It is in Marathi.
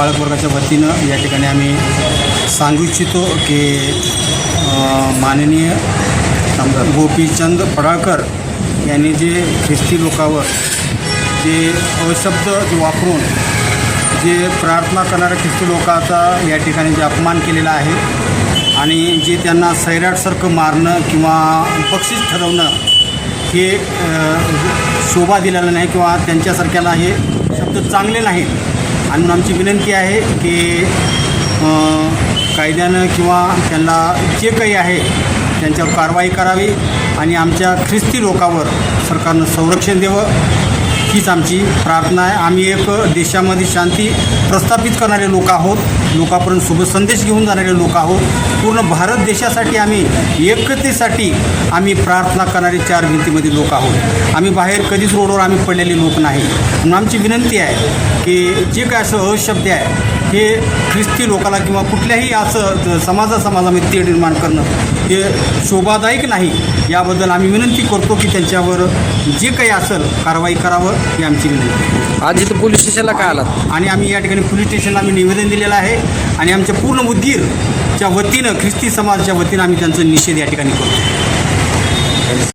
पालक वर्गाच्या वतीनं या ठिकाणी आम्ही सांगू इच्छितो की माननीय गोपीचंद पडाळकर यांनी जे ख्रिस्ती लोकावर जे अशब्द जे वापरून जे प्रार्थना करणाऱ्या ख्रिस्ती लोकाचा या ठिकाणी जे अपमान केलेला आहे आणि जे त्यांना सैराटसारखं मारणं किंवा बक्षीस ठरवणं हे शोभा दिलेलं नाही किंवा त्यांच्यासारख्याला हे शब्द चांगले नाहीत. आणि म्हणून आमची विनंती आहे की कायद्यानं किंवा त्यांना जे काही आहे त्यांच्यावर कारवाई करावी आणि आमच्या ख्रिस्ती लोकावर सरकारनं संरक्षण द्यावं. हीच आमची प्रार्थना आहे. आम्ही एक देशामध्ये शांती प्रस्थापित करणारे लोक आहोत. लोकांपर्यंत शुभ संदेश घेऊन जाणारे लोक आहोत. पूर्ण भारत देशासाठी आम्ही एकतेसाठी आम्ही प्रार्थना करणारे चार भिंतीमध्ये लोक आहोत. आम्ही बाहेर कधीच रोडवर आम्ही पडलेले लोक नाही. म्हणून आमची विनंती आहे की जे काय असं अशब्द आहे हे ख्रिस्ती लोकाला किंवा कुठल्याही असं समाजा समाजामध्ये ते निर्माण करणं हे शोभादायक नाही. याबद्दल आम्ही विनंती करतो की त्यांच्यावर जे काही असेल कारवाई करावं ही आमची विनंती. आज इथं पोलीस स्टेशनला काय आलात? आणि आम्ही या ठिकाणी पोलीस स्टेशनला आम्ही निवेदन दिलेलं आहे आणि आमच्या पूर्ण उद्गीरच्या वतीनं ख्रिस्ती समाजाच्या वतीनं आम्ही त्यांचा निषेध या ठिकाणी करतो.